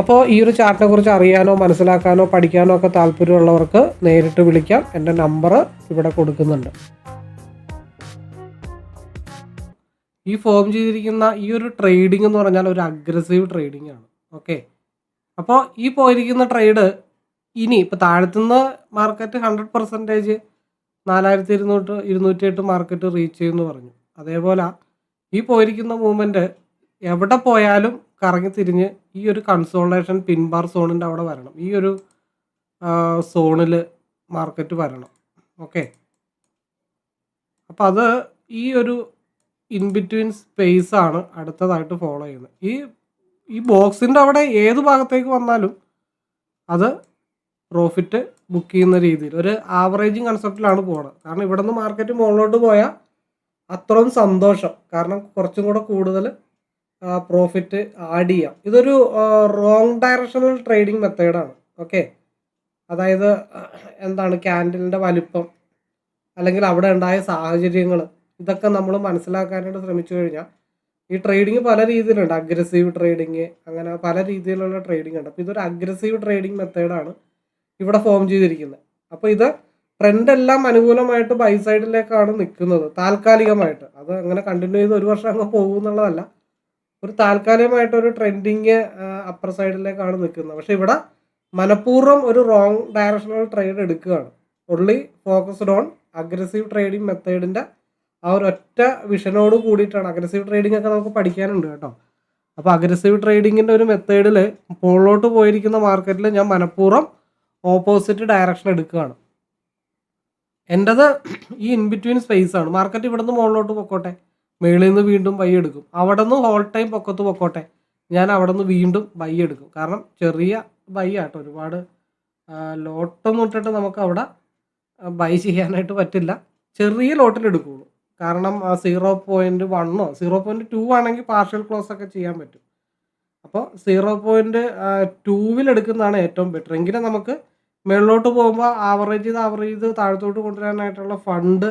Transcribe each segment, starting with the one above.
അപ്പോൾ ഈ ഒരു ചാർട്ടിനെ കുറിച്ച് അറിയാനോ മനസ്സിലാക്കാനോ പഠിക്കാനോ ഒക്കെ താല്പര്യമുള്ളവർക്ക് നേരിട്ട് വിളിക്കാം. എന്റെ നമ്പർ ഇവിടെ കൊടുക്കുന്നുണ്ട്. ഈ ഫോം ചെയ്തിരിക്കുന്ന ഈ ഒരു ട്രേഡിംഗ് എന്ന് പറഞ്ഞാൽ ഒരു അഗ്രസീവ് ട്രേഡിംഗ് ആണ്. ഓക്കെ അപ്പോൾ ഈ പോയിരിക്കുന്ന ട്രേഡ് ഇനി ഇപ്പോൾ താഴത്തുനിന്ന് മാർക്കറ്റ് ഹൺഡ്രഡ് പെർസെന്റേജ് നാലായിരത്തി ഇരുന്നൂറ്റി ഇരുന്നൂറ്റി എട്ട് മാർക്കറ്റ് റീച്ച് ചെയ്യുമെന്ന് പറഞ്ഞു. അതേപോലെ ഈ പോയിരിക്കുന്ന മൂവ്മെന്റ് എവിടെ പോയാലും കറങ്ങി തിരിഞ്ഞ് ഈ ഒരു കൺസോളേഷൻ പിൻബാർ സോണിന്റെ അവിടെ വരണം. ഈ ഒരു സോണിൽ മാർക്കറ്റ് വരണം. ഓക്കെ അപ്പം അത് ഈ ഒരു ഇൻ ബിറ്റ്വീൻ സ്പേസ് ആണ് അടുത്തതായിട്ട് ഫോളോ ചെയ്യുന്നത്. ഈ ഈ ബോക്സിന്റെ അവിടെ ഏത് ഭാഗത്തേക്ക് വന്നാലും അത് പ്രോഫിറ്റ് ബുക്ക് ചെയ്യുന്ന രീതിയിൽ ഒരു ആവറേജിങ് കൺസെപ്റ്റിലാണ് പോകുന്നത് കാരണം ഇവിടെ നിന്ന് മാർക്കറ്റ് മുകളിലോട്ട് പോയാൽ അത്രയും സന്തോഷം. കാരണം കുറച്ചും കൂടെ കൂടുതൽ പ്രോഫിറ്റ് ആഡ് ചെയ്യാം. ഇതൊരു റോങ് ഡയറക്ഷണൽ ട്രേഡിംഗ് മെത്തേഡാണ് ഓക്കെ അതായത് എന്താണ് ക്യാൻഡലിന്റെ വലിപ്പം അല്ലെങ്കിൽ അവിടെ ഉണ്ടായ സാഹചര്യങ്ങൾ ഇതൊക്കെ നമ്മൾ മനസ്സിലാക്കാനായിട്ട് ശ്രമിച്ചു കഴിഞ്ഞാൽ ഈ ട്രേഡിങ് പല രീതിയിലുണ്ട്. അഗ്രസീവ് ട്രേഡിങ് അങ്ങനെ പല രീതിയിലുള്ള ട്രേഡിംഗ് ഉണ്ട്. അപ്പോൾ ഇതൊരു അഗ്രസീവ് ട്രേഡിംഗ് മെത്തേഡാണ് ഇവിടെ ഫോം ചെയ്തിരിക്കുന്നത്. അപ്പോൾ ഇത് ട്രെൻഡ് എല്ലാം അനുകൂലമായിട്ട് ബൈ സൈഡിലേക്കാണ് നിൽക്കുന്നത് താൽക്കാലികമായിട്ട്. അത് അങ്ങനെ കണ്ടിന്യൂ ചെയ്ത് ഒരു വർഷം അങ്ങ് പോകും എന്നുള്ളതല്ല. ഒരു താൽക്കാലികമായിട്ട് ഒരു ട്രെൻഡിങ് അപ്പർ സൈഡിലേക്കാണ് നിൽക്കുന്നത്. പക്ഷെ ഇവിടെ മനഃപൂർവം ഒരു റോങ് ഡയറക്ഷണൽ ട്രേഡ് എടുക്കുകയാണ്. Only focused on aggressive trading മെത്തേഡിന്റെ ആ ഒരു ഒറ്റ വിഷനോട് കൂടിയിട്ടാണ്. അഗ്രസീവ് ട്രേഡിംഗ് ഒക്കെ നമുക്ക് പഠിക്കാനുണ്ട് കേട്ടോ. അപ്പോൾ അഗ്രസീവ് ട്രേഡിങ്ങിന്റെ ഒരു മെത്തേഡിൽ മുകളിലോട്ട് പോയിരിക്കുന്ന മാർക്കറ്റിൽ ഞാൻ മനഃപൂർവം ഓപ്പോസിറ്റ് ഡയറക്ഷൻ എടുക്കുകയാണ്. എന്റെത് ഈ ഇൻ ബിറ്റ്വീൻ സ്പേസ് ആണ്. മാർക്കറ്റ് ഇവിടുന്ന് മുകളിലോട്ട് പൊക്കോട്ടെ? മേളിൽ നിന്ന് വീണ്ടും ബൈ എടുക്കും. അവിടെ നിന്ന് ഹോൾ ടൈം പൊക്കത്ത് പൊക്കോട്ടെ. ഞാൻ അവിടെ നിന്ന് വീണ്ടും ബൈ എടുക്കും. കാരണം ചെറിയ ബൈ ആട്ടോ. ഒരുപാട് ലോട്ടൊന്നും ഇട്ടിട്ട് നമുക്ക് അവിടെ ബൈ ചെയ്യാനായിട്ട് പറ്റില്ല. ചെറിയ ലോട്ടിൽ എടുക്കുള്ളൂ. കാരണം സീറോ പോയിന്റ് വണ്ണോ സീറോ പോയിന്റ് ടു ആണെങ്കിൽ പാർഷ്യൽ ക്ലോസ് ഒക്കെ ചെയ്യാൻ പറ്റും. അപ്പോൾ സീറോ പോയിന്റ് ടൂവിൽ എടുക്കുന്നതാണ് ഏറ്റവും ബെറ്റർ എങ്കിലും നമുക്ക് മേളിലോട്ട് പോകുമ്പോൾ ആവറേജ് ചെയ്ത് ആവറേജ് ചെയ്ത് താഴത്തോട്ട് കൊണ്ടുവരാനായിട്ടുള്ള ഫണ്ട്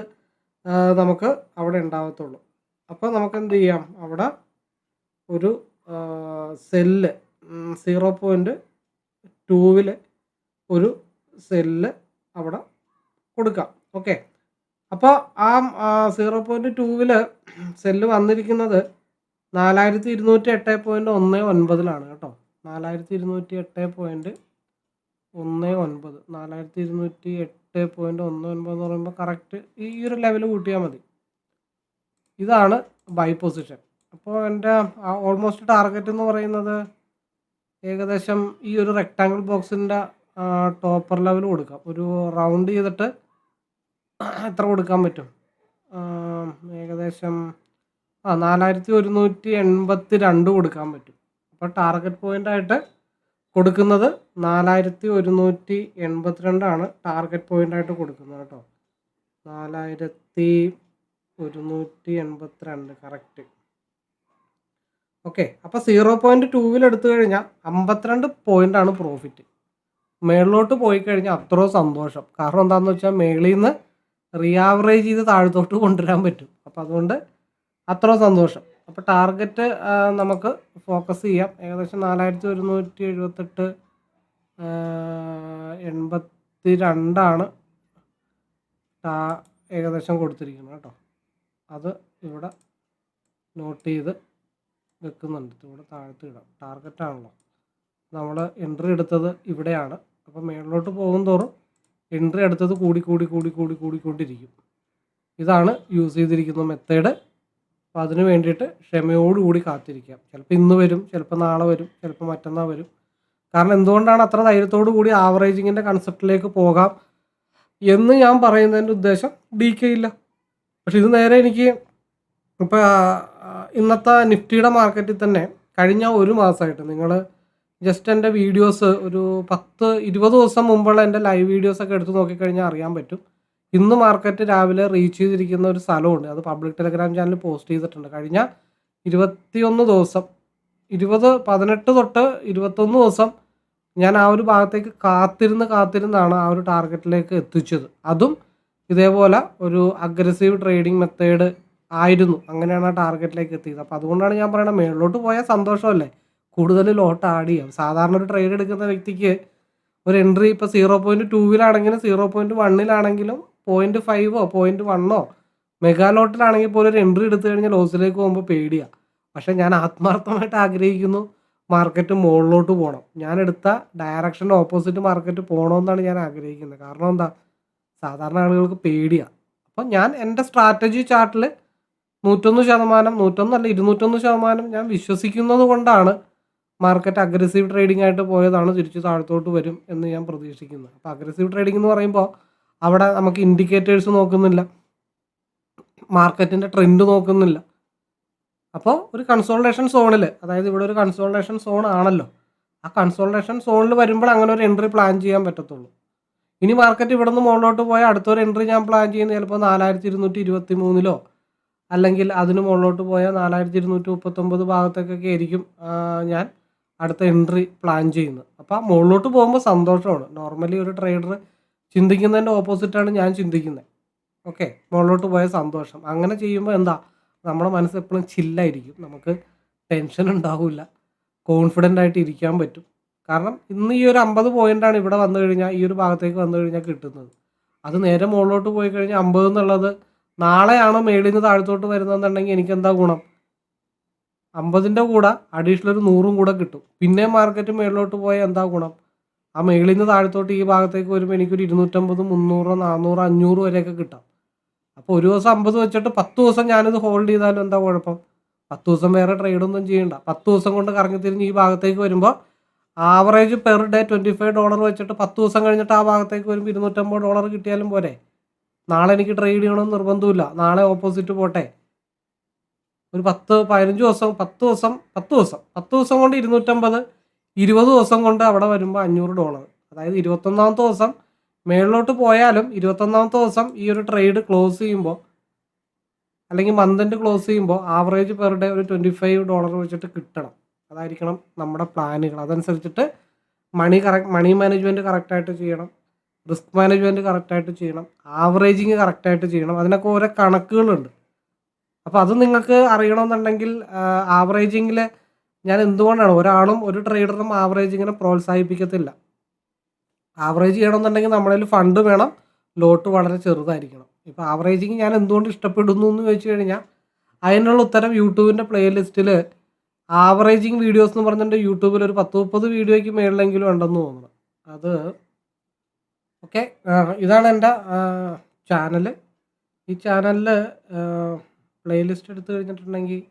നമുക്ക് അവിടെ ഉണ്ടാവത്തുള്ളൂ. അപ്പോൾ നമുക്ക് എന്ത് ചെയ്യാം അവിടെ ഒരു സെല്ല് സീറോ പോയിന്റ് ടൂവിൽ ഒരു സെല്ല് അവിടെ കൊടുക്കാം. ഓക്കെ. അപ്പോൾ ആ സീറോ പോയിന്റ് ടൂവിൽ സെല്ല് വന്നിരിക്കുന്നത് നാലായിരത്തി ഇരുന്നൂറ്റി എട്ട് പോയിന്റ് ഒന്ന് ഒൻപതിലാണ് കേട്ടോ. നാലായിരത്തി ഇരുന്നൂറ്റി എട്ട് പോയിന്റ് ഒന്ന് ഒൻപത്. നാലായിരത്തി ഇരുന്നൂറ്റി എട്ട് പോയിന്റ് ഒന്ന് ഒൻപത് എന്ന് പറയുമ്പോൾ കറക്റ്റ് ഈ ഒരു ലെവൽ കൂട്ടിയാൽ മതി. ഇതാണ് ബൈ പൊസിഷൻ അപ്പോൾ എന്റെ ഓൾമോസ്റ്റ് ടാർഗറ്റ് എന്ന് പറയുന്നത് ഏകദേശം ഈ ഒരു റെക്ടാങ്കിൾ ബോക്സിന്റെ ടോപ്പർ ലെവൽ കൊടുക്കാം. ഒരു റൗണ്ട് ചെയ്തിട്ട് എത്ര കൊടുക്കാൻ പറ്റും? ഏകദേശം ആ നാലായിരത്തി ഒരുന്നൂറ്റി എൺപത്തി രണ്ട് കൊടുക്കാൻ പറ്റും. അപ്പോൾ ടാർഗറ്റ് പോയിന്റ് ആയിട്ട് കൊടുക്കുന്നത് നാലായിരത്തി ഒരുന്നൂറ്റി എൺപത്തിരണ്ടാണ് ടാർഗറ്റ് പോയിന്റ് ആയിട്ട് കൊടുക്കുന്നത് കേട്ടോ. നാലായിരത്തി ഒരുന്നൂറ്റി എൺപത്തിരണ്ട് കറക്റ്റ് ഓക്കെ അപ്പോൾ സീറോ പോയിന്റ് ടൂവിൽ എടുത്തു കഴിഞ്ഞാൽ അമ്പത്തിരണ്ട് പോയിന്റ് ആണ് പ്രോഫിറ്റ് മേളിലോട്ട് പോയി കഴിഞ്ഞാൽ അത്രയും സന്തോഷം. കാരണം എന്താണെന്ന് വെച്ചാൽ മേളിൽ നിന്ന് റീആവറേജ് ചെയ്ത് താഴത്തോട്ട് കൊണ്ടുവരാൻ പറ്റും. അപ്പോൾ അതുകൊണ്ട് അത്രയും സന്തോഷം. അപ്പോൾ ടാർഗറ്റ് നമുക്ക് ഫോക്കസ് ചെയ്യാം. ഏകദേശം നാലായിരത്തി ഒരുന്നൂറ്റി എഴുപത്തെട്ട് എൺപത്തി രണ്ടാണ് ഏകദേശം കൊടുത്തിരിക്കുന്നത് കേട്ടോ. അത് ഇവിടെ നോട്ട് ചെയ്ത് വെക്കുന്നുണ്ട്. ഇവിടെ താഴത്ത് ഇടാം. ടാർഗറ്റ് ആണല്ലോ. നമ്മൾ എൻട്രി എടുത്തത് ഇവിടെയാണ്. അപ്പോൾ മേളിലോട്ട് പോകും തോറും എൻട്രി എടുത്തത് കൂടി കൂടി കൂടി കൂടി കൂടിക്കൊണ്ടിരിക്കും ഇതാണ് യൂസ് ചെയ്തിരിക്കുന്ന മെത്തേഡ് അപ്പോൾ അതിന് വേണ്ടിയിട്ട് ക്ഷമയോടുകൂടി കാത്തിരിക്കാം. ചിലപ്പോൾ ഇന്ന് വരും ചിലപ്പോൾ നാളെ വരും ചിലപ്പോൾ മറ്റന്നാൾ വരും. കാരണം എന്തുകൊണ്ടാണ് അത്ര ധൈര്യത്തോടു കൂടി ആവറേജിങ്ങിന്റെ കൺസെപ്റ്റിലേക്ക് പോകാം എന്ന് ഞാൻ പറയുന്നതിന്റെ ഉദ്ദേശം ഡി കെ ഇല്ല. പക്ഷെ ഇത് നേരെ എനിക്ക് ഇപ്പോൾ ഇന്നത്തെ നിഫ്റ്റിയുടെ മാർക്കറ്റിൽ തന്നെ കഴിഞ്ഞ ഒരു മാസമായിട്ട് നിങ്ങൾ ജസ്റ്റ് എന്റെ വീഡിയോസ് ഒരു പത്ത് ഇരുപത് ദിവസം മുമ്പുള്ള എന്റെ ലൈവ് വീഡിയോസൊക്കെ എടുത്ത് നോക്കിക്കഴിഞ്ഞാൽ അറിയാൻ പറ്റും. ഇന്ന് മാർക്കറ്റ് രാവിലെ റീച്ച് ചെയ്തിരിക്കുന്ന ഒരു സ്ഥലമുണ്ട്. അത് പബ്ലിക് ടെലിഗ്രാം ചാനൽ പോസ്റ്റ് ചെയ്തിട്ടുണ്ട്. കഴിഞ്ഞ ഇരുപത്തിയൊന്ന് ദിവസം ഇരുപത് പതിനെട്ട് തൊട്ട് ഇരുപത്തൊന്ന് ദിവസം ഞാൻ ആ ഒരു ഭാഗത്തേക്ക് കാത്തിരുന്ന് കാത്തിരുന്നാണ് ആ ഒരു ടാർഗറ്റിലേക്ക് എത്തിച്ചത്. അതും ഇതേപോലെ ഒരു അഗ്രസീവ് ട്രേഡിംഗ് മെത്തേഡ് ആയിരുന്നു. അങ്ങനെയാണ് ആ ടാർഗറ്റിലേക്ക് എത്തിയത്. അപ്പോൾ അതുകൊണ്ടാണ് ഞാൻ പറയുന്നത് മേളിലോട്ട് പോയാൽ സന്തോഷമല്ലേ? കൂടുതൽ ലോട്ട് ആഡ് ചെയ്യാം. സാധാരണ ഒരു ട്രേഡ് എടുക്കുന്ന വ്യക്തിക്ക് ഒരു എൻട്രി ഇപ്പോൾ സീറോ പോയിന്റ് ടൂവിലാണെങ്കിലും സീറോ പോയിന്റ് വണ്ണിലാണെങ്കിലും പോയിന്റ് ഫൈവോ പോയിന്റ് വണ്ണോ മെഗാ ലോട്ടിലാണെങ്കിൽ പോലും ഒരു എൻട്രി എടുത്തു കഴിഞ്ഞാൽ ലോസിലേക്ക് പോകുമ്പോൾ പേടിയാ. പക്ഷേ ഞാൻ ആത്മാർത്ഥമായിട്ട് ആഗ്രഹിക്കുന്നു മാർക്കറ്റ് മുകളിലോട്ട് പോകണം ഞാൻ എടുത്ത ഡയറക്ഷൻ ഓപ്പോസിറ്റ് മാർക്കറ്റ് പോകണമെന്നാണ് ഞാൻ ആഗ്രഹിക്കുന്നത്. കാരണം എന്താ? സാധാരണ ആളുകൾക്ക് പേടിയാണ് അപ്പം ഞാൻ എന്റെ സ്ട്രാറ്റജി ചാർട്ടിൽ നൂറ്റൊന്ന് ശതമാനം നൂറ്റൊന്നല്ല ഇരുന്നൂറ്റൊന്ന് ശതമാനം ഞാൻ വിശ്വസിക്കുന്നത് കൊണ്ടാണ് മാർക്കറ്റ് അഗ്രസീവ് ട്രേഡിംഗ് ആയിട്ട് പോയതാണ് തിരിച്ച് താഴത്തോട്ട് വരും എന്ന് ഞാൻ പ്രതീക്ഷിക്കുന്നത്. അപ്പോൾ അഗ്രസീവ് ട്രേഡിംഗ് എന്ന് പറയുമ്പോൾ അവിടെ നമുക്ക് ഇൻഡിക്കേറ്റേഴ്സ് നോക്കുന്നില്ല. മാർക്കറ്റിന്റെ ട്രെൻഡ് നോക്കുന്നില്ല. അപ്പോൾ ഒരു കൺസോൾട്ടേഷൻ സോണിൽ അതായത് ഇവിടെ ഒരു കൺസോൾട്ടേഷൻ സോൺ ആണല്ലോ. ആ കൺസോൾട്ടേഷൻ സോണിൽ വരുമ്പോൾ അങ്ങനെ ഒരു എൻട്രി പ്ലാൻ ചെയ്യാൻ പറ്റത്തുള്ളൂ. ഇനി മാർക്കറ്റ് ഇവിടെ നിന്ന് മുകളിലോട്ട് പോയാൽ അടുത്തൊരു എൻട്രി ഞാൻ പ്ലാൻ ചെയ്യുന്നത് ചിലപ്പോൾ നാലായിരത്തി ഇരുന്നൂറ്റി ഇരുപത്തി മൂന്നിലോ അല്ലെങ്കിൽ അതിന് മുകളിലോട്ട് പോയാൽ നാലായിരത്തി ഇരുന്നൂറ്റി മുപ്പത്തൊമ്പത് ഭാഗത്തേക്കൊക്കെ ആയിരിക്കും ഞാൻ അടുത്ത എൻട്രി പ്ലാൻ ചെയ്യുന്നത്. അപ്പോൾ മുകളിലോട്ട് പോകുമ്പോൾ സന്തോഷമാണ്. നോർമലി ഒരു ട്രേഡർ ചിന്തിക്കുന്നതിന്റെ ഓപ്പോസിറ്റാണ് ഞാൻ ചിന്തിക്കുന്നത്. ഓക്കെ മുകളിലോട്ട് പോയ സന്തോഷം. അങ്ങനെ ചെയ്യുമ്പോൾ എന്താ? നമ്മുടെ മനസ്സ് എപ്പോഴും ചില്ലായിരിക്കും നമുക്ക് ടെൻഷൻ ഉണ്ടാവില്ല. കോൺഫിഡന്റ് ആയിട്ട് ഇരിക്കാൻ പറ്റും. കാരണം ഇന്ന് ഈ ഒരു അമ്പത് പോയിന്റാണ് ഇവിടെ വന്നു കഴിഞ്ഞാൽ ഈ ഒരു ഭാഗത്തേക്ക് വന്നു കഴിഞ്ഞാൽ കിട്ടുന്നത്. അത് നേരെ മുകളിലോട്ട് പോയി കഴിഞ്ഞാൽ അമ്പത് എന്നുള്ളത് നാളെയാണ് മേളിൽ നിന്ന് താഴത്തോട്ട് വരുന്നതെന്നുണ്ടെങ്കിൽ എനിക്ക് എന്താ ഗുണം? അമ്പതിന്റെ കൂടെ അഡീഷണൽ ഒരു നൂറും കൂടെ കിട്ടും. പിന്നെ മാർക്കറ്റ് മേളിലോട്ട് പോയാൽ എന്താ ഗുണം? ആ മേളിൽ നിന്ന് താഴത്തോട്ട് ഈ ഭാഗത്തേക്ക് വരുമ്പോൾ എനിക്കൊരു ഇരുന്നൂറ്റമ്പത് മുന്നൂറ് നാനൂറ് അഞ്ഞൂറ് വരെയൊക്കെ കിട്ടാം. അപ്പോൾ ഒരു ദിവസം അമ്പത് വെച്ചിട്ട് പത്ത് ദിവസം ഞാനിത് ഹോൾഡ് ചെയ്താലും എന്താ കുഴപ്പം? പത്ത് ദിവസം വേറെ ട്രേഡൊന്നും ചെയ്യണ്ട. പത്ത് ദിവസം കൊണ്ട് കറങ്ങി തിരിഞ്ഞ് ഈ ഭാഗത്തേക്ക് വരുമ്പോൾ average per day twenty five dollar വെച്ചിട്ട് പത്ത് ദിവസം കഴിഞ്ഞിട്ട് ആ ഭാഗത്തേക്ക് വരുമ്പോൾ ഇരുന്നൂറ്റമ്പത് ഡോളർ കിട്ടിയാലും പോരെ. നാളെ എനിക്ക് ട്രേഡ് ചെയ്യണമെന്ന് നിർബന്ധമില്ല നാളെ ഓപ്പോസിറ്റ് പോട്ടെ. ഒരു പത്ത് പതിനഞ്ച് ദിവസം പത്ത് ദിവസം പത്ത് ദിവസം. പത്ത് ദിവസം കൊണ്ട് ഇരുന്നൂറ്റമ്പത് ഇരുപത് ദിവസം കൊണ്ട് അവിടെ വരുമ്പോൾ അഞ്ഞൂറ് ഡോളർ അതായത് ഇരുപത്തൊന്നാമത്തെ ദിവസം മേളിലോട്ട് പോയാലും ഇരുപത്തൊന്നാമത്തെ ദിവസം ഈ ഒരു ട്രേഡ് ക്ലോസ് ചെയ്യുമ്പോൾ അല്ലെങ്കിൽ മന്തിന്റെ ക്ലോസ് ചെയ്യുമ്പോൾ ആവറേജ് പെർ ഡേ ഒരു ട്വന്റി ഫൈവ് ഡോളർ വെച്ചിട്ട് കിട്ടണം. അതായിരിക്കണം നമ്മുടെ പ്ലാനുകൾ. അതനുസരിച്ചിട്ട് മണി കറക്റ്റ് മണി മാനേജ്മെന്റ് കറക്റ്റായിട്ട് ചെയ്യണം റിസ്ക് മാനേജ്മെന്റ് കറക്റ്റായിട്ട് ചെയ്യണം ആവറേജിങ് കറക്റ്റായിട്ട് ചെയ്യണം. അതിനൊക്കെ ഓരോ കണക്കുകളുണ്ട്. അപ്പോൾ അത് നിങ്ങൾക്ക് അറിയണമെന്നുണ്ടെങ്കിൽ ആവറേജിങ്ങിൽ ഞാൻ എന്തുകൊണ്ടാണ് ഒരാളും ഒരു ട്രേഡറും ആവറേജിങ്ങിനെ പ്രോത്സാഹിപ്പിക്കത്തില്ല. ആവറേജ് ചെയ്യണമെന്നുണ്ടെങ്കിൽ നമ്മുടെ ഫണ്ട് വേണം ലോട്ട് വളരെ ചെറുതായിരിക്കണം. ഇപ്പോൾ ആവറേജിങ് ഞാൻ എന്തുകൊണ്ട് ഇഷ്ടപ്പെടുന്നു എന്ന് ചോദിച്ചു കഴിഞ്ഞാൽ അതിനുള്ള ഉത്തരം യൂട്യൂബിന്റെ പ്ലേലിസ്റ്റിൽ ആവറേജിങ് വീഡിയോസ് എന്ന് പറഞ്ഞിട്ട് യൂട്യൂബിൽ ഒരു പത്ത് മുപ്പത് വീഡിയോയ്ക്ക് മേളിലെങ്കിലും ഉണ്ടെന്ന് തോന്നുന്നു. അത് ഓക്കെ ഇതാണ് എന്റെ ചാനൽ ഈ ചാനലിൽ പ്ലേലിസ്റ്റ് എടുത്തു കഴിഞ്ഞിട്ടുണ്ടെങ്കിൽ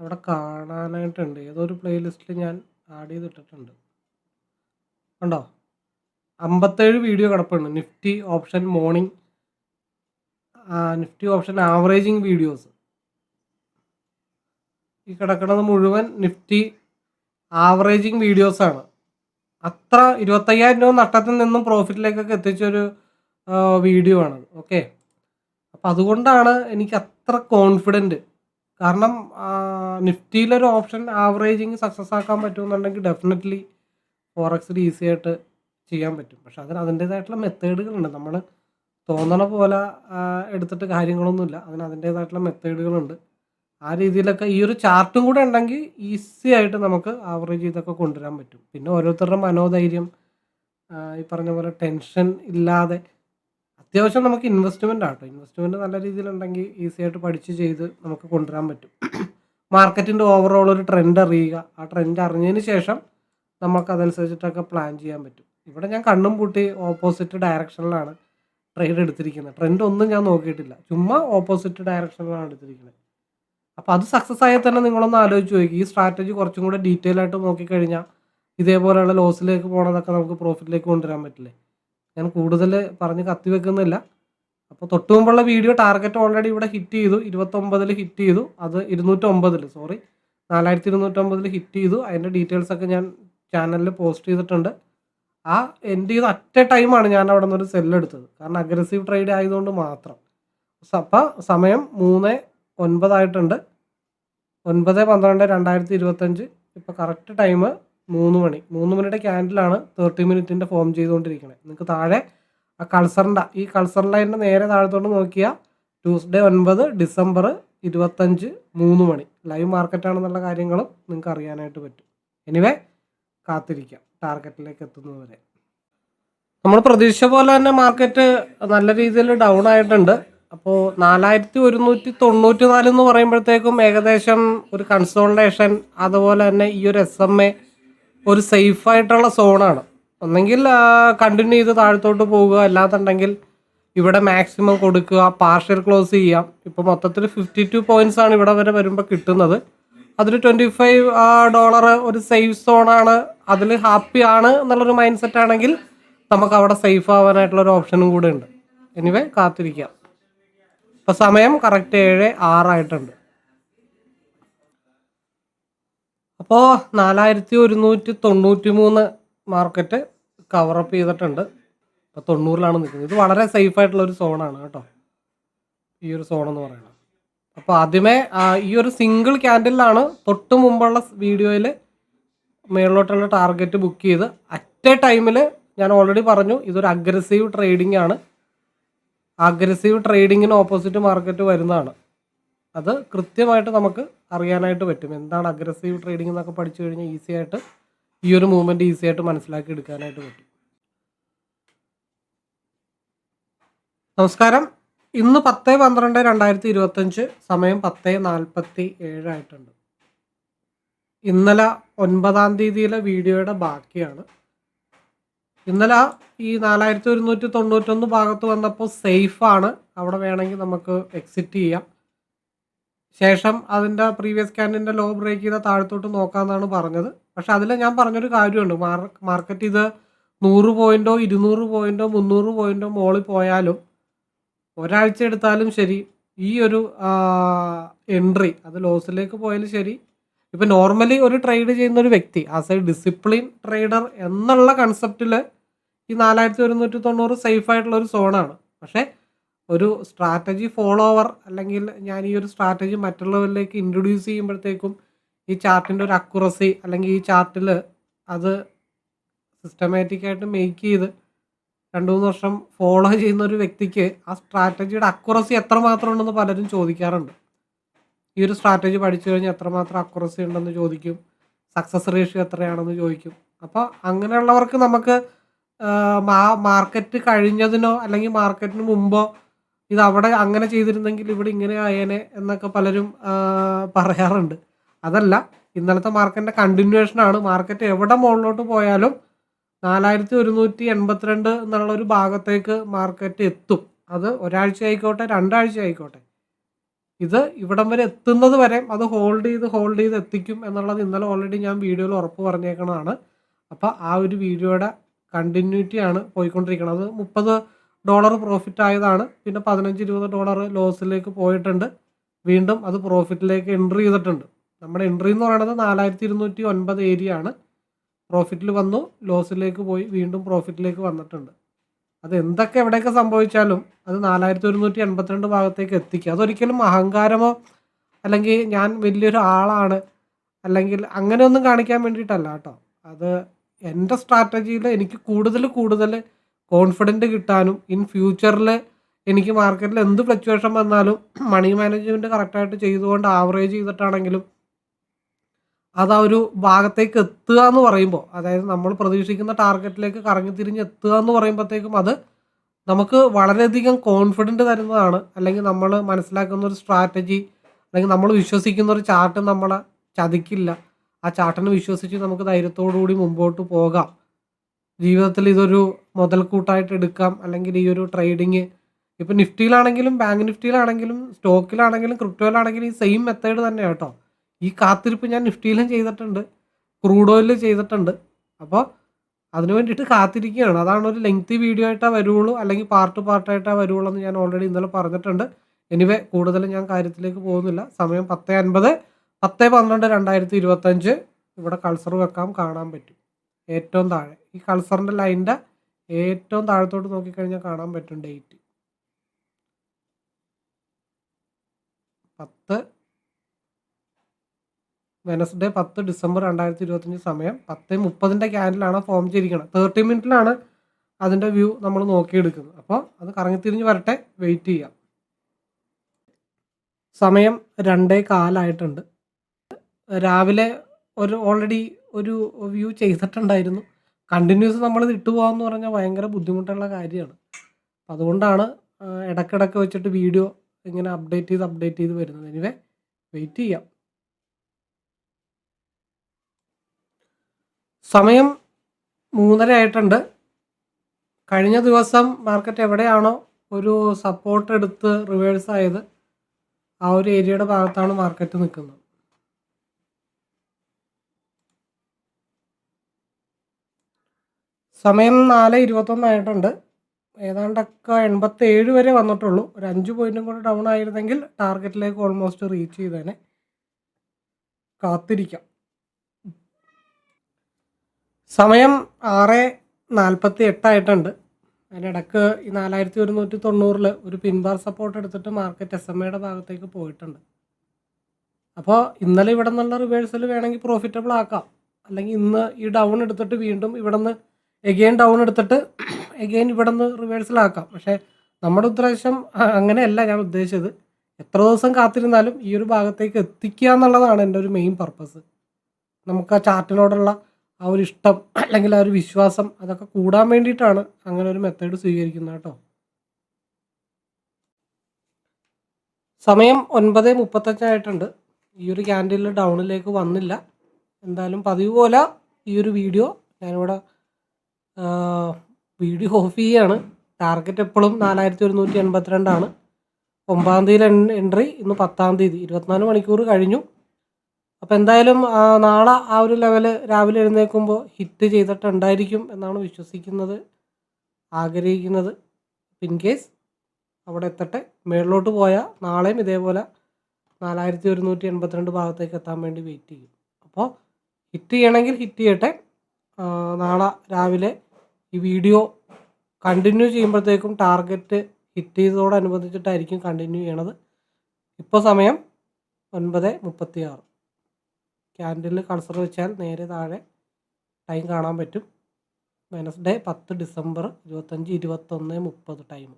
അവിടെ കാണാനായിട്ടുണ്ട്. ഏതോ ഒരു പ്ലേലിസ്റ്റിൽ ഞാൻ ആഡ് ചെയ്തിട്ടിട്ടുണ്ട്. ഉണ്ടോ അമ്പത്തേഴ് വീഡിയോ കിടപ്പുണ്ട്. Nifty option morning Nifty option averaging videos ഈ കിടക്കുന്നത് മുഴുവൻ നിഫ്റ്റി ആവറേജിങ് വീഡിയോസാണ് അത്ര ഇരുപത്തയ്യായിരം രൂപ നട്ടത്തിൽ നിന്നും പ്രോഫിറ്റിലേക്കൊക്കെ എത്തിച്ചൊരു വീഡിയോ ആണ് ഓക്കെ? അപ്പം അതുകൊണ്ടാണ് എനിക്ക് അത്ര കോൺഫിഡന്റ് കാരണം നിഫ്റ്റിയിലൊരു ഓപ്ഷൻ ആവറേജിങ് സക്സസ് ആക്കാൻ പറ്റുമെന്നുണ്ടെങ്കിൽ ഡെഫിനറ്റ്ലി ഫോറക്സിൽ ഈസി ആയിട്ട് ചെയ്യാൻ പറ്റും. പക്ഷെ അതിന് അതിന്റേതായിട്ടുള്ള മെത്തേഡുകളുണ്ട്. നമ്മൾ തോന്നണ പോലെ എടുത്തിട്ട് കാര്യങ്ങളൊന്നുമില്ല. അതിന് അതിന്റേതായിട്ടുള്ള മെത്തേഡുകളുണ്ട്. ആ രീതിയിലൊക്കെ ഈ ഒരു ചാർട്ടും കൂടെ ഉണ്ടെങ്കിൽ ഈസി ആയിട്ട് നമുക്ക് ആവറേജ് ചെയ്തൊക്കെ കൊണ്ടുവരാൻ പറ്റും. പിന്നെ ഓരോരുത്തരുടെ മനോധൈര്യം ഈ പറഞ്ഞ പോലെ ടെൻഷൻ ഇല്ലാതെ അത്യാവശ്യം നമുക്ക് ഇൻവെസ്റ്റ്മെന്റ് ആട്ടോ ഇൻവെസ്റ്റ്മെന്റ് നല്ല രീതിയിലുണ്ടെങ്കിൽ ഈസി ആയിട്ട് പഠിച്ച് ചെയ്ത് നമുക്ക് കൊണ്ടുവരാൻ പറ്റും. മാർക്കറ്റിന്റെ ഓവറോൾ ഒരു ട്രെൻഡ് അറിയുക. ആ ട്രെൻഡ് അറിഞ്ഞതിന് ശേഷം നമുക്ക് അതനുസരിച്ചിട്ടൊക്കെ പ്ലാൻ ചെയ്യാൻ പറ്റും. ഇവിടെ ഞാൻ കണ്ണും പൂട്ടി ഓപ്പോസിറ്റ് ഡയറക്ഷനിലാണ് ട്രേഡ് എടുത്തിരിക്കുന്നത്. ട്രെൻഡ് ഒന്നും ഞാൻ നോക്കിയിട്ടില്ല. ചുമ്മാ ഓപ്പോസിറ്റ് ഡയറക്ഷനിലാണ് എടുത്തിരിക്കുന്നത്. അപ്പോൾ അത് സക്സസ് ആയാൽ തന്നെ നിങ്ങളൊന്ന് ആലോചിച്ച് നോക്കി. ഈ സ്ട്രാറ്റജി കുറച്ചും കൂടെ ഡീറ്റെയിൽ ആയിട്ട് നോക്കിക്കഴിഞ്ഞാൽ ഇതേപോലെയുള്ള ലോസിലേക്ക് പോകണതൊക്കെ നമുക്ക് പ്രോഫിറ്റിലേക്ക് കൊണ്ടുവരാൻ പറ്റില്ലേ? ഞാൻ കൂടുതൽ പറഞ്ഞ് കത്തി വെക്കുന്നില്ല. അപ്പോൾ തൊട്ട് മുമ്പുള്ള വീഡിയോ ടാർഗറ്റ് ഓൾറെഡി ഇവിടെ ഹിറ്റ് ചെയ്തു. ഇരുപത്തൊമ്പതിൽ ഹിറ്റ് ചെയ്തു. അത് ഇരുന്നൂറ്റൊമ്പതിൽ സോറി നാലായിരത്തി ഇരുന്നൂറ്റൊമ്പതിൽ ഹിറ്റ് ചെയ്തു. അതിന്റെ ഡീറ്റെയിൽസ് ഒക്കെ ഞാൻ ചാനലിൽ പോസ്റ്റ് ചെയ്തിട്ടുണ്ട്. ആ എൻഡ് ചെയ്ത അറ്റ ടൈമാണ് ഞാൻ അവിടെ നിന്നൊരു സെല്ലെടുത്തത് കാരണം അഗ്രസീവ് ട്രേഡ് ആയതുകൊണ്ട് മാത്രം. അപ്പം സമയം മൂന്ന് ഒൻപതായിട്ടുണ്ട്. ഒൻപത് പന്ത്രണ്ട് രണ്ടായിരത്തി ഇരുപത്തഞ്ച് ഇപ്പോൾ കറക്റ്റ് ടൈം മൂന്ന് മണി. മൂന്ന് മണിയുടെ ക്യാൻഡിലാണ് തേർട്ടി മിനിറ്റിന്റെ ഫോം ചെയ്തുകൊണ്ടിരിക്കുന്നത് നിങ്ങൾക്ക് താഴെ ആ കൾസറിന്റെ ഈ കൾസർ ലൈനിന്റെ നേരെ താഴത്തോട്ട് നോക്കിയാൽ ട്യൂസ്ഡേ ഒൻപത് ഡിസംബർ ഇരുപത്തഞ്ച് മൂന്ന് മണി. ലൈവ് മാർക്കറ്റാണെന്നുള്ള കാര്യങ്ങളും നിങ്ങൾക്ക് അറിയാനായിട്ട് പറ്റും. എനിവേ കാത്തിരിക്കാം. ടാർഗറ്റിലേക്ക് എത്തുന്നതുവരെ നമ്മൾ പ്രതീക്ഷ പോലെ തന്നെ മാർക്കറ്റ് നല്ല രീതിയിൽ ഡൗൺ ആയിട്ടുണ്ട്. അപ്പോൾ നാലായിരത്തി ഒരുന്നൂറ്റി തൊണ്ണൂറ്റി നാല് എന്ന് പറയുമ്പോഴത്തേക്കും ഏകദേശം ഒരു കൺസോൾട്ടേഷൻ അതുപോലെ തന്നെ ഈ ഒരു എസ് എം എ ഒരു സേഫ് ആയിട്ടുള്ള സോണാണ് ഒന്നെങ്കിൽ കണ്ടിന്യൂ ചെയ്ത് താഴത്തോട്ട് പോവുക അല്ലാന്നുണ്ടെങ്കിൽ ഇവിടെ മാക്സിമം കൊടുക്കുക. പാർഷ്യൽ ക്ലോസ് ചെയ്യാം. ഇപ്പോൾ മൊത്തത്തിൽ ഫിഫ്റ്റി ടു പോയിന്റ്സ് ആണ് ഇവിടെ വരെ വരുമ്പോൾ കിട്ടുന്നത്. അതിൽ ട്വന്റി ഫൈവ് ഡോളർ ഒരു സേഫ് സോണാണ് അതിൽ ഹാപ്പി ആണ് എന്നുള്ളൊരു മൈൻഡ് സെറ്റ് ആണെങ്കിൽ നമുക്ക് അവിടെ സേഫ് ആവാനായിട്ടുള്ള ഒരു ഓപ്ഷനും കൂടെ ഉണ്ട്. എനിവേ കാത്തിരിക്കാം. ഇപ്പം സമയം കറക്റ്റ് ഏഴ് ആറായിട്ടുണ്ട്. അപ്പോ നാലായിരത്തി ഒരുന്നൂറ്റി തൊണ്ണൂറ്റി മൂന്ന് മാർക്കറ്റ് കവറപ്പ് ചെയ്തിട്ടുണ്ട്. ഇപ്പോൾ തൊണ്ണൂറിലാണ് നിൽക്കുന്നത്. ഇത് വളരെ സേഫ് ആയിട്ടുള്ള ഒരു സോണാണ് കേട്ടോ. ഈ ഒരു സോൺ എന്ന് പറയുന്നത്. അപ്പോൾ ആദ്യമേ ഈ ഒരു സിംഗിൾ ക്യാൻഡിലാണ് തൊട്ട് മുമ്പുള്ള വീഡിയോയിൽ മേളിലോട്ടുള്ള ടാർഗറ്റ് ബുക്ക് ചെയ്ത് അറ്റ് എ ടൈമിൽ ഞാൻ ഓൾറെഡി പറഞ്ഞു ഇതൊരു അഗ്രസീവ് ട്രേഡിംഗ് ആണ്. അഗ്രസീവ് ട്രേഡിങ്ങിന് ഓപ്പോസിറ്റ് മാർക്കറ്റ് വരുന്നതാണ്. അത് കൃത്യമായിട്ട് നമുക്ക് അറിയാനായിട്ട് പറ്റും. എന്താണ് അഗ്രസീവ് ട്രേഡിംഗ് എന്നൊക്കെ പഠിച്ചു കഴിഞ്ഞാൽ ഈസി ആയിട്ട് ഈ ഒരു മൂവ്മെന്റ് ഈസി ആയിട്ട് മനസ്സിലാക്കി എടുക്കാനായിട്ട് പറ്റും. നമസ്കാരം. ഇന്ന് പത്ത് പന്ത്രണ്ട് രണ്ടായിരത്തി ഇരുപത്തഞ്ച് സമയം പത്ത് നാൽപ്പത്തി ഏഴായിട്ടുണ്ട് ഇന്നലെ ഒൻപതാം തീയതിയിലെ വീഡിയോയുടെ ബാക്കിയാണ്. ഇന്നലെ ഈ നാലായിരത്തി ഒരുന്നൂറ്റി തൊണ്ണൂറ്റൊന്ന് ഭാഗത്ത് വന്നപ്പോൾ സേഫാണ് അവിടെ വേണമെങ്കിൽ നമുക്ക് എക്സിറ്റ് ചെയ്യാം. ശേഷം അതിന്റെ പ്രീവിയസ് ക്യാൻഡിന്റെ ലോ ബ്രേക്ക് ചെയ്ത താഴത്തോട്ട് നോക്കാമെന്നാണ് പറഞ്ഞത്. പക്ഷെ അതിൽ ഞാൻ പറഞ്ഞൊരു കാര്യമുണ്ട്. മാർക്കറ്റ് ഇത് നൂറ് പോയിന്റോ ഇരുന്നൂറ് പോയിന്റോ മുന്നൂറ് പോയിന്റോ മോളിൽ പോയാലും ഒരാഴ്ച എടുത്താലും ശരി ഈ ഒരു എൻട്രി അത് ലോസിലേക്ക് പോയാലും ശരി ഇപ്പം നോർമലി ഒരു ട്രേഡ് ചെയ്യുന്ന ഒരു വ്യക്തി ആസ് എ ഡിസിപ്ലിൻ ട്രേഡർ എന്നുള്ള കൺസെപ്റ്റിൽ ഈ നാലായിരത്തി ഒരുന്നൂറ്റി തൊണ്ണൂറ് സേഫ് ആയിട്ടുള്ള ഒരു സോണാണ് പക്ഷേ ഒരു സ്ട്രാറ്റജി ഫോളോ ഓവർ അല്ലെങ്കിൽ ഞാൻ ഈ ഒരു സ്ട്രാറ്റജി മറ്റുള്ളവരിലേക്ക് ഇൻട്രൊഡ്യൂസ് ചെയ്യുമ്പോഴത്തേക്കും ഈ ചാർട്ടിന്റെ ഒരു അക്കുറസി അല്ലെങ്കിൽ ഈ ചാർട്ടിൽ അത് സിസ്റ്റമാറ്റിക്കായിട്ട് മേക്ക് ചെയ്ത് രണ്ട് മൂന്ന് വർഷം ഫോളോ ചെയ്യുന്ന ഒരു വ്യക്തിക്ക് ആ സ്ട്രാറ്റജിയുടെ അക്കുറസി എത്രമാത്രം ഉണ്ടെന്ന് പലരും ചോദിക്കാറുണ്ട്. ഈ ഒരു സ്ട്രാറ്റജി പഠിച്ചു കഴിഞ്ഞാൽ എത്രമാത്രം അക്കുറസി ഉണ്ടെന്ന് ചോദിക്കും. സക്സസ് റേഷ്യോ എത്രയാണെന്ന് ചോദിക്കും. അപ്പോൾ അങ്ങനെയുള്ളവർക്ക് നമുക്ക് മാർക്കറ്റ് കഴിഞ്ഞതിനോ അല്ലെങ്കിൽ മാർക്കറ്റിന് മുമ്പോ ഇത് അവിടെ അങ്ങനെ ചെയ്തിരുന്നെങ്കിൽ ഇവിടെ ഇങ്ങനെ ആയേനെ എന്നൊക്കെ പലരും പറയാറുണ്ട്. അതല്ല ഇന്നലത്തെ മാർക്കറ്റിന്റെ കണ്ടിന്യൂവേഷനാണ് മാർക്കറ്റ് എവിടെ മുകളിലോട്ട് പോയാലും നാലായിരത്തി ഒരുന്നൂറ്റി എൺപത്തിരണ്ട് എന്നുള്ള ഒരു ഭാഗത്തേക്ക് മാർക്കറ്റ് എത്തും. അത് ഒരാഴ്ച ആയിക്കോട്ടെ രണ്ടാഴ്ച ആയിക്കോട്ടെ. ഇത് ഇവിടം വരെ എത്തുന്നത് വരെ അത് ഹോൾഡ് ചെയ്ത് ഹോൾഡ് ചെയ്ത് എത്തിക്കും എന്നുള്ളത് ഇന്നലെ ഓൾറെഡി ഞാൻ വീഡിയോയിൽ ഉറപ്പ് പറഞ്ഞേക്കണതാണ്. അപ്പോൾ ആ ഒരു വീഡിയോയുടെ കണ്ടിന്യൂറ്റി ആണ് പോയിക്കൊണ്ടിരിക്കുന്നത് അത് മുപ്പത് ഡോളർ പ്രോഫിറ്റ് ആയതാണ്. പിന്നെ പതിനഞ്ച് ഇരുപത് ഡോളർ ലോസിലേക്ക് പോയിട്ടുണ്ട്. വീണ്ടും അത് പ്രോഫിറ്റിലേക്ക് എൻട്രി ചെയ്തിട്ടുണ്ട്. നമ്മുടെ എൻട്രി എന്ന് പറയുന്നത് നാലായിരത്തി ഇരുന്നൂറ്റി ഒൻപത് ഏരിയ ആണ് പ്രോഫിറ്റിൽ വന്നു ലോസിലേക്ക് പോയി വീണ്ടും പ്രോഫിറ്റിലേക്ക് വന്നിട്ടുണ്ട്. അത് എന്തൊക്കെ എവിടെയൊക്കെ സംഭവിച്ചാലും അത് നാലായിരത്തി ഒരുന്നൂറ്റി എൺപത്തിരണ്ട് ഭാഗത്തേക്ക് എത്തിക്കുക അതൊരിക്കലും അഹങ്കാരമോ അല്ലെങ്കിൽ ഞാൻ വലിയൊരു ആളാണ് അല്ലെങ്കിൽ അങ്ങനെയൊന്നും കാണിക്കാൻ വേണ്ടിയിട്ടല്ല കേട്ടോ. അത് എന്റെ സ്ട്രാറ്റജിയിൽ എനിക്ക് കൂടുതൽ കൂടുതൽ കോൺഫിഡന്റ് കിട്ടാനും ഇൻ ഫ്യൂച്ചറിൽ എനിക്ക് മാർക്കറ്റിൽ എന്ത് ഫ്ലക്ച്വേഷൻ വന്നാലും മണി മാനേജ്മെന്റ് കറക്റ്റായിട്ട് ചെയ്തുകൊണ്ട് ആവറേജ് ചെയ്തിട്ടാണെങ്കിലും അത് ആ ഒരു ഭാഗത്തേക്ക് എത്തുക എന്ന് പറയുമ്പോൾ അതായത് നമ്മൾ പ്രതീക്ഷിക്കുന്ന ടാർഗറ്റിലേക്ക് കറങ്ങി തിരിഞ്ഞ് എത്തുക എന്ന് പറയുമ്പോഴത്തേക്കും അത് നമുക്ക് വളരെയധികം കോൺഫിഡന്റ് തരുന്നതാണ്. അല്ലെങ്കിൽ നമ്മൾ മനസ്സിലാക്കുന്ന ഒരു സ്ട്രാറ്റജി അല്ലെങ്കിൽ നമ്മൾ വിശ്വസിക്കുന്ന ഒരു ചാർട്ട് നമ്മളെ ചതിക്കില്ല. ആ ചാട്ടനെ വിശ്വസിച്ച് നമുക്ക് ധൈര്യത്തോടുകൂടി മുമ്പോട്ട് പോകാം. ജീവിതത്തിൽ ഇതൊരു മുതൽക്കൂട്ടായിട്ട് എടുക്കാം. അല്ലെങ്കിൽ ഈ ഒരു ട്രേഡിങ് ഇപ്പം നിഫ്റ്റിയിലാണെങ്കിലും ബാങ്ക് നിഫ്റ്റിയിലാണെങ്കിലും സ്റ്റോക്കിലാണെങ്കിലും ക്രിപ്റ്റോയിലാണെങ്കിലും ഈ സെയിം മെത്തേഡ് തന്നെ കേട്ടോ. ഈ കാത്തിരിപ്പ് ഞാൻ നിഫ്റ്റിയിലും ചെയ്തിട്ടുണ്ട് ക്രൂഡ് ഓയിലിൽ ചെയ്തിട്ടുണ്ട്. അപ്പോൾ അതിന് വേണ്ടിയിട്ട് കാത്തിരിക്കുകയാണ്. അതാണ് ഒരു ലെങ്തി വീഡിയോ ആയിട്ടാ വരുള്ളൂ അല്ലെങ്കിൽ പാർട്ട് പാർട്ടായിട്ടാ വരുള്ളൂ എന്ന് ഞാൻ ഓൾറെഡി ഇന്നലെ പറഞ്ഞിട്ടുണ്ട്. എനിവേ കൂടുതൽ ഞാൻ കാര്യത്തിലേക്ക് പോകുന്നില്ല. സമയം പത്ത് അൻപത്. പത്ത് പന്ത്രണ്ട് രണ്ടായിരത്തി ഇരുപത്തഞ്ച് ഇവിടെ കൾസർ വെക്കാം കാണാൻ പറ്റും. ഏറ്റവും താഴെ. ഈ കൾസറിന്റെ ലൈനിന്റെ ഏറ്റവും താഴത്തോട്ട് നോക്കിക്കഴിഞ്ഞാൽ കാണാൻ പറ്റും ഡേറ്റ്. പത്ത്. വെനസ്ഡേ പത്ത് ഡിസംബർ രണ്ടായിരത്തി ഇരുപത്തഞ്ച് സമയം പത്ത് മുപ്പതിന്റെ ക്യാൻഡിലാണ് ഫോം ചെയ്തിരിക്കുന്നത്. തേർട്ടി മിനിറ്റിലാണ് അതിന്റെ വ്യൂ നമ്മൾ നോക്കിയെടുക്കുന്നത്. അപ്പോൾ അത് കറങ്ങിത്തിരിഞ്ഞ് വരട്ടെ വെയിറ്റ് ചെയ്യാം. സമയം രണ്ടേ കാലായിട്ടുണ്ട്. രാവിലെ ഒരു ഓൾറെഡി ഒരു വ്യൂ ചെയ്തിട്ടുണ്ടായിരുന്നു. കണ്ടിന്യൂസ് നമ്മൾ ഇത് ഇട്ടു പോകാമെന്ന് പറഞ്ഞാൽ ഭയങ്കര ബുദ്ധിമുട്ടുള്ള കാര്യമാണ്. അതുകൊണ്ടാണ് ഇടക്കിടക്ക് വെച്ചിട്ട് വീഡിയോ ഇങ്ങനെ അപ്ഡേറ്റ് ചെയ്ത് അപ്ഡേറ്റ് ചെയ്ത് വരുന്നത്. എനിവേ വെയിറ്റ് ചെയ്യാം. സമയം മൂന്നര ആയിട്ടുണ്ട്. കഴിഞ്ഞ ദിവസം മാർക്കറ്റ് എവിടെയാണോ ഒരു സപ്പോർട്ട് എടുത്ത് റിവേഴ്സ് ആയത്. ആ ഒരു ഏരിയയുടെ ഭാഗത്താണ് മാർക്കറ്റ് നിൽക്കുന്നത്. സമയം നാല് ഇരുപത്തൊന്നായിട്ടുണ്ട് ഏതാണ്ടൊക്കെ എൺപത്തി ഏഴ് വരെ വന്നിട്ടുള്ളൂ. ഒരു അഞ്ച് പോയിന്റും കൂടെ ഡൗൺ ആയിരുന്നെങ്കിൽ ടാർഗറ്റിലേക്ക് ഓൾമോസ്റ്റ് റീച്ച് ചെയ്തേനെ. കാത്തിരിക്കാം. സമയം ആറ് നാൽപ്പത്തി എട്ടായിട്ടുണ്ട് അതിനിടക്ക് ഈ നാലായിരത്തി ഒരുന്നൂറ്റി തൊണ്ണൂറിൽ ഒരു പിൻബാർ സപ്പോർട്ട് എടുത്തിട്ട് മാർക്കറ്റ് എസ് എം എയുടെ ഭാഗത്തേക്ക് പോയിട്ടുണ്ട്. അപ്പോൾ ഇന്നലെ ഇവിടെ നിന്നുള്ള റിവേഴ്സൽ വേണമെങ്കിൽ പ്രോഫിറ്റബിൾ ആക്കാം. അല്ലെങ്കിൽ ഇന്ന് ഈ ഡൗൺ എടുത്തിട്ട് വീണ്ടും ഇവിടെ നിന്ന് എഗെയിൻ ഡൗൺ എടുത്തിട്ട് എഗെയിൻ ഇവിടെ നിന്ന് റിവേഴ്സലാക്കാം പക്ഷേ നമ്മുടെ ഉദ്ദേശം അങ്ങനെയല്ല ഞാൻ ഉദ്ദേശിച്ചത്. എത്ര ദിവസം കാത്തിരുന്നാലും ഈ ഒരു ഭാഗത്തേക്ക് എത്തിക്കുക എന്നുള്ളതാണ് എന്റെ ഒരു മെയിൻ പർപ്പസ് നമുക്ക് ആ ചാർട്ടിനോടുള്ള ആ ഒരു ഇഷ്ടം അല്ലെങ്കിൽ ആ ഒരു വിശ്വാസം അതൊക്കെ കൂടാൻ വേണ്ടിയിട്ടാണ് അങ്ങനെ ഒരു മെത്തേഡ് സ്വീകരിക്കുന്നത് കേട്ടോ. സമയം ഒൻപത് മുപ്പത്തഞ്ചായിട്ടുണ്ട് ഈ ഒരു ക്യാൻഡിൽ ഡൗണിലേക്ക് വന്നില്ല. എന്തായാലും പതിവ് പോലെ ഈ ഒരു വീഡിയോ ഞാനിവിടെ വീഡിയോ ഓഫ് ചെയ്യാണ്. ടാർഗറ്റ് എപ്പോഴും നാലായിരത്തി ഒരുന്നൂറ്റി എൺപത്തിരണ്ടാണ് ഒമ്പതാം തീയതി എൻട്രി ഇന്ന് പത്താം തീയതി. ഇരുപത്തിനാല് മണിക്കൂർ കഴിഞ്ഞു. അപ്പോൾ എന്തായാലും നാളെ ആ ഒരു ലെവൽ രാവിലെ എഴുന്നേൽക്കുമ്പോൾ ഹിറ്റ് ചെയ്തിട്ടുണ്ടായിരിക്കും എന്നാണ് വിശ്വസിക്കുന്നത് ആഗ്രഹിക്കുന്നത്. ഇൻ കേസ് അവിടെ എത്തട്ടെ. മേളിലോട്ട് പോയാൽ നാളെയും ഇതേപോലെ നാലായിരത്തി ഒരുന്നൂറ്റി എൺപത്തിരണ്ട് ഭാഗത്തേക്ക് എത്താൻ വേണ്ടി വെയിറ്റ് ചെയ്യും. അപ്പോൾ ഹിറ്റ് ചെയ്യണമെങ്കിൽ ഹിറ്റ് ചെയ്യട്ടെ. നാളെ രാവിലെ ഈ വീഡിയോ കണ്ടിന്യൂ ചെയ്യുമ്പോഴത്തേക്കും ടാർഗറ്റ് ഹിറ്റ് ചെയ്തതോടനുബന്ധിച്ചിട്ടായിരിക്കും കണ്ടിന്യൂ ചെയ്യണത്. ഇപ്പോൾ സമയം ഒൻപത് മുപ്പത്തി ആറ് ക്യാൻഡിൽ കൾസർ വെച്ചാൽ നേരെ താഴെ ടൈം കാണാൻ പറ്റും. വെനസ്ഡേ പത്ത് ഡിസംബർ ഇരുപത്തഞ്ച് ഇരുപത്തൊന്ന് മുപ്പത് ടൈം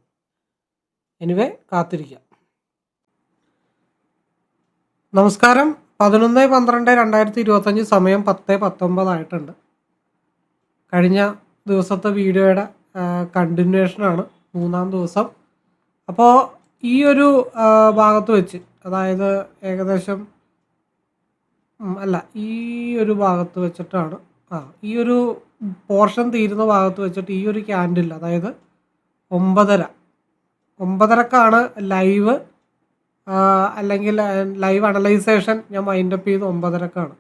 എനിവേ കാത്തിരിക്കാം. നമസ്കാരം. പതിനൊന്ന് പന്ത്രണ്ട് രണ്ടായിരത്തി ഇരുപത്തഞ്ച് സമയം പത്ത് പത്തൊമ്പതായിട്ടുണ്ട് കഴിഞ്ഞ ദിവസത്തെ വീഡിയോയുടെ കണ്ടിന്യൂഷനാണ് മൂന്നാം ദിവസം. അപ്പോൾ ഈ ഒരു ഭാഗത്ത് വെച്ച് അതായത് ഏകദേശം അല്ല ഈ ഒരു ഭാഗത്ത് വെച്ചിട്ടാണ് ആ ഈ ഒരു പോർഷൻ തീരുന്ന ഭാഗത്ത് വെച്ചിട്ട് ഈ ഒരു ക്യാൻഡിൽ അതായത് ഒമ്പതര ഒമ്പതരക്കാണ് ലൈവ് അല്ലെങ്കിൽ ലൈവ് അനലൈസേഷൻ ഞാൻ മൈൻഡപ്പ് ചെയ്ത് ഒമ്പതരക്കാണ്.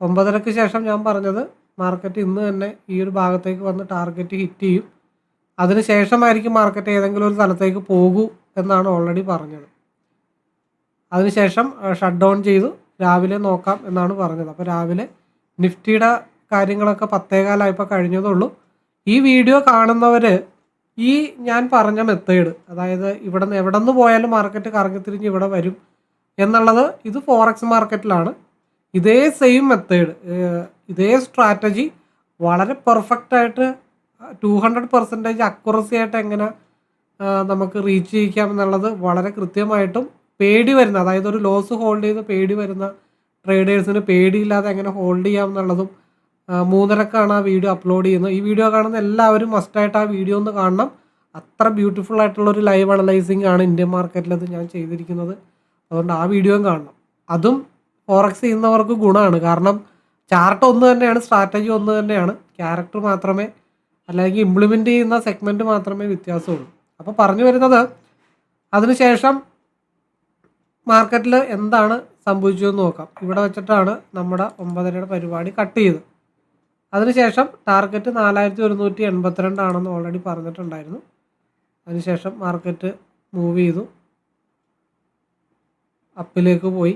ഒമ്പതരക്ക് ശേഷം ഞാൻ പറഞ്ഞത് മാർക്കറ്റ് ഇന്ന് തന്നെ ഈ ഒരു ഭാഗത്തേക്ക് വന്ന് ടാർഗറ്റ് ഹിറ്റ് ചെയ്യും. അതിനുശേഷമായിരിക്കും മാർക്കറ്റ് ഏതെങ്കിലും ഒരു സ്ഥലത്തേക്ക് പോകൂ എന്നാണ് ഓൾറെഡി പറഞ്ഞത്. അതിനുശേഷം ഷട്ട് ഡൗൺ ചെയ്തു. രാവിലെ നോക്കാം എന്നാണ് പറഞ്ഞത്. അപ്പോൾ രാവിലെ നിഫ്റ്റിയുടെ കാര്യങ്ങളൊക്കെ പത്തേകാലായപ്പോൾ കഴിഞ്ഞതുള്ളൂ ഈ വീഡിയോ കാണുന്നവർ ഈ ഞാൻ പറഞ്ഞ മെത്തേഡ് അതായത് ഇവിടെ നിന്ന് എവിടെ നിന്ന് പോയാലും മാർക്കറ്റ് കറങ്ങിത്തിരിഞ്ഞ് ഇവിടെ വരും എന്നുള്ളത് ഇത് ഫോറക്സ് മാർക്കറ്റിലാണ് ഇതേ സെയിം മെത്തേഡ് ഇതേ സ്ട്രാറ്റജി വളരെ പെർഫെക്റ്റ് ആയിട്ട് ടു ഹൺഡ്രഡ് പെർസെന്റേജ് അക്യുറസി ആയിട്ട് എങ്ങനെ നമുക്ക് റീച്ച് ചെയ്യിക്കാം എന്നുള്ളത് വളരെ കൃത്യമായിട്ടും പേടി വരുന്ന അതായത് ഒരു ലോസ് ഹോൾഡ് ചെയ്ത് പേടി വരുന്ന ട്രേഡേഴ്സിന് പേടിയില്ലാതെ എങ്ങനെ ഹോൾഡ് ചെയ്യാം എന്നുള്ളതും മൂന്നരക്കാണ് ആ വീഡിയോ അപ്ലോഡ് ചെയ്യുന്നത്. ഈ വീഡിയോ കാണുന്ന എല്ലാവരും മസ്റ്റായിട്ട് ആ വീഡിയോ ഒന്ന് കാണണം. അത്ര ബ്യൂട്ടിഫുൾ ആയിട്ടുള്ള ഒരു ലൈവ് അനലൈസിങ് ആണ് ഇന്ത്യൻ മാർക്കറ്റിൽ അത് ഞാൻ ചെയ്തിരിക്കുന്നത്. അതുകൊണ്ട് ആ വീഡിയോയും കാണണം. അതും ഫോറക്സ് ചെയ്യുന്നവർക്ക് ഗുണമാണ്. കാരണം ചാർട്ട് ഒന്ന് തന്നെയാണ് സ്ട്രാറ്റജി ഒന്ന് തന്നെയാണ്. ക്യാരക്ടർ മാത്രമേ അല്ലെങ്കിൽ ഇംപ്ലിമെന്റ് ചെയ്യുന്ന സെഗ്മെന്റ് മാത്രമേ വ്യത്യാസമുള്ളൂ. അപ്പോൾ പറഞ്ഞു വരുന്നത് അതിനുശേഷം മാർക്കറ്റിൽ എന്താണ് സംഭവിച്ചതെന്ന് നോക്കാം. ഇവിടെ വെച്ചിട്ടാണ് നമ്മുടെ ഒമ്പതരയുടെ പരിപാടി കട്ട് ചെയ്ത് അതിനുശേഷം ടാർഗറ്റ് നാലായിരത്തി ഒരുന്നൂറ്റി എൺപത്തിരണ്ടാണെന്ന് ഓൾറെഡി പറഞ്ഞിട്ടുണ്ടായിരുന്നു. അതിനുശേഷം മാർക്കറ്റ് മൂവ് ചെയ്തു. അപ്പിലേക്ക് പോയി.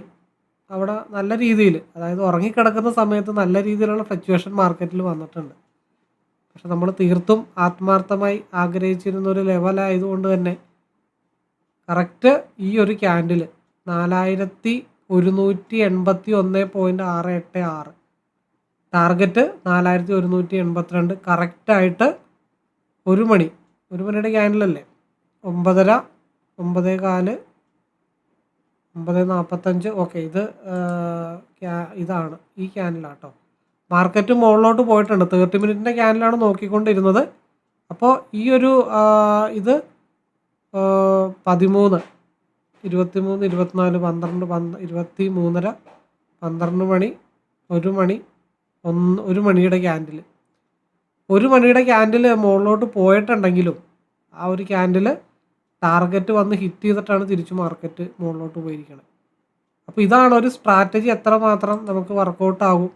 അവിടെ നല്ല രീതിയിൽ അതായത് ഉറങ്ങിക്കിടക്കുന്ന സമയത്ത് നല്ല രീതിയിലുള്ള ഫ്ലക്ച്വേഷൻ മാർക്കറ്റിൽ വന്നിട്ടുണ്ട്. പക്ഷെ നമ്മൾ തീർത്തും ആത്മാർത്ഥമായി ആഗ്രഹിച്ചിരുന്ന ഒരു ലെവലായതുകൊണ്ട് തന്നെ കറക്റ്റ് ഈ ഒരു ക്യാൻഡിൽ നാലായിരത്തി ഒരുന്നൂറ്റി എൺപത്തി ഒന്ന് പോയിന്റ് ആറ് എട്ട് ആറ്. ടാർഗറ്റ് നാലായിരത്തി ഒരുന്നൂറ്റി എൺപത്തിരണ്ട് കറക്റ്റായിട്ട് ഒരു മണി ഒരു മണിയുടെ ക്യാൻഡിലല്ലേ ഒമ്പതര ഒമ്പതേ കാൽ ഒമ്പത് നാൽപ്പത്തഞ്ച് ഓക്കെ ഇത് ഇതാണ് ഈ ക്യാനിലാട്ടോ. മാർക്കറ്റ് മുകളിലോട്ട് പോയിട്ടുണ്ട്. തേർട്ടി മിനിറ്റിന്റെ ക്യാനിലാണ് നോക്കിക്കൊണ്ടിരുന്നത്. അപ്പോൾ ഈ ഒരു ഇത് പതിമൂന്ന് പതിമൂന്ന് ഇരുപത്തിമൂന്ന് ഇരുപത്തിനാല് പന്ത്രണ്ട് പന്ത്ര ഇരുപത്തി മൂന്നര പന്ത്രണ്ട് മണി ഒരു മണി ഒന്ന് ഒരു മണിയുടെ ക്യാൻഡിൽ. ഒരു മണിയുടെ ക്യാൻഡിൽ മുകളിലോട്ട് പോയിട്ടുണ്ടെങ്കിലും ആ ഒരു ക്യാൻഡിൽ ടാർഗറ്റ് വന്ന് ഹിറ്റ് ചെയ്തിട്ടാണ് തിരിച്ച് മാർക്കറ്റ് മുകളിലോട്ട് പോയിരിക്കുന്നത് അപ്പോൾ ഇതാണ് ഒരു സ്ട്രാറ്റജി എത്ര മാത്രം നമുക്ക് വർക്കൗട്ട് ആകും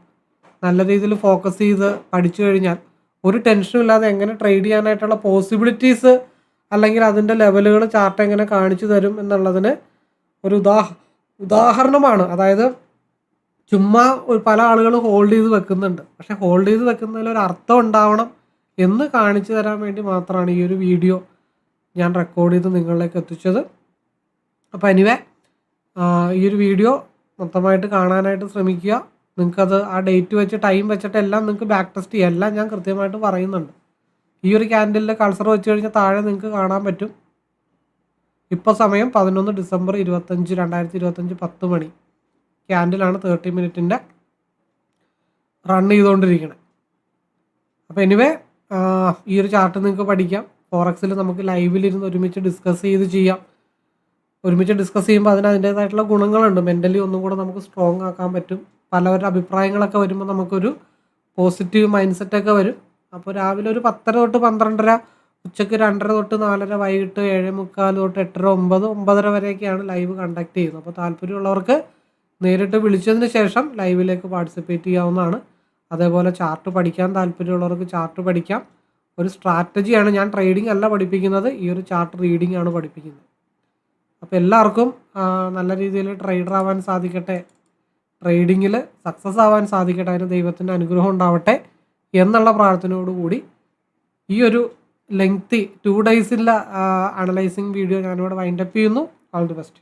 നല്ല രീതിയിൽ ഫോക്കസ് ചെയ്ത് പഠിച്ചു കഴിഞ്ഞാൽ ഒരു ടെൻഷനും ഇല്ലാതെ എങ്ങനെ ട്രേഡ് ചെയ്യാനായിട്ടുള്ള പോസിബിലിറ്റീസ് അല്ലെങ്കിൽ അതിന്റെ ലെവലുകൾ ചാർട്ട് എങ്ങനെ കാണിച്ചു തരും എന്നുള്ളതിന് ഒരു ഉദാഹ ഉദാഹരണമാണ്. അതായത് ചുമ്മാ പല ആളുകൾ ഹോൾഡ് ചെയ്ത് വെക്കുന്നുണ്ട്. പക്ഷെ ഹോൾഡ് ചെയ്ത് വെക്കുന്നതിൽ ഒരു അർത്ഥം ഉണ്ടാവണം എന്ന് കാണിച്ചു തരാൻ വേണ്ടി മാത്രമാണ് ഈ ഒരു വീഡിയോ ഞാൻ റെക്കോർഡ് ചെയ്ത് നിങ്ങളിലേക്ക് എത്തിച്ചത്. അപ്പോൾ എനിവേ ഈ ഒരു വീഡിയോ മൊത്തമായിട്ട് കാണാനായിട്ട് ശ്രമിക്കുക. നിങ്ങൾക്കത് ആ ഡേറ്റ് വെച്ച് ടൈം വെച്ചിട്ട് എല്ലാം നിങ്ങൾക്ക് ബാക്ക് ടെസ്റ്റ് ചെയ്യുക എല്ലാം ഞാൻ കൃത്യമായിട്ട് പറയുന്നുണ്ട്. ഈ ഒരു ക്യാൻഡലിൽ കൾസർ വെച്ച് കഴിഞ്ഞാൽ താഴെ നിങ്ങൾക്ക് കാണാൻ പറ്റും. ഇപ്പോൾ സമയം പതിനൊന്ന് ഡിസംബർ ഇരുപത്തഞ്ച് രണ്ടായിരത്തി ഇരുപത്തഞ്ച് പത്ത് മണി. ക്യാൻഡിലാണ് തേർട്ടി മിനിറ്റിന്റെ റൺ ചെയ്തുകൊണ്ടിരിക്കുന്നത് അപ്പോൾ എനിവേ ഈ ഒരു ചാർട്ട് നിങ്ങൾക്ക് പഠിക്കാം. ഫോറക്സിൽ നമുക്ക് ലൈവിലിരുന്ന് ഒരുമിച്ച് ഡിസ്കസ് ചെയ്ത് ചെയ്യാം. ഒരുമിച്ച് ഡിസ്കസ് ചെയ്യുമ്പോൾ അതിന് അതിന്റേതായിട്ടുള്ള ഗുണങ്ങളുണ്ട്. മെന്റലി ഒന്നും കൂടെ നമുക്ക് സ്ട്രോങ് ആക്കാൻ പറ്റും. പലവരുടെ അഭിപ്രായങ്ങളൊക്കെ വരുമ്പോൾ നമുക്കൊരു പോസിറ്റീവ് മൈൻഡ് സെറ്റൊക്കെ വരും. അപ്പോൾ രാവിലെ ഒരു പത്തര തൊട്ട് പന്ത്രണ്ടര ഉച്ചയ്ക്ക് രണ്ടര തൊട്ട് നാലര വൈകിട്ട് ഏഴ് മുക്കാൽ തൊട്ട് എട്ടര ഒമ്പത് ഒമ്പതര വരെയൊക്കെയാണ് ലൈവ് കണ്ടക്ട് ചെയ്യുന്നത്. അപ്പോൾ താല്പര്യമുള്ളവർക്ക് നേരിട്ട് വിളിച്ചതിന് ശേഷം ലൈവിലേക്ക് പാർട്ടിസിപ്പേറ്റ് ചെയ്യാവുന്നതാണ്. അതേപോലെ ചാർട്ട് പഠിക്കാൻ താല്പര്യമുള്ളവർക്ക് ചാർട്ട് പഠിക്കാം. ഒരു സ്ട്രാറ്റജിയാണ് ഞാൻ ട്രേഡിംഗ് അല്ല പഠിപ്പിക്കുന്നത് ഈ ഒരു ചാർട്ട് റീഡിംഗ് ആണ് പഠിപ്പിക്കുന്നത്. അപ്പോൾ എല്ലാവർക്കും നല്ല രീതിയിൽ ട്രേഡർ ആവാൻ സാധിക്കട്ടെ ട്രേഡിങ്ങിൽ സക്സസ് ആവാൻ സാധിക്കട്ടെ അതിന് ദൈവത്തിന്റെ അനുഗ്രഹം ഉണ്ടാവട്ടെ എന്നുള്ള പ്രാർത്ഥനയോടുകൂടി ഈ ഒരു ലെങ്തി ടു ഡേയ്സിലെ അനലൈസിങ് വീഡിയോ ഞാനിവിടെ വൈൻഡപ്പ് ചെയ്യുന്നു. All the best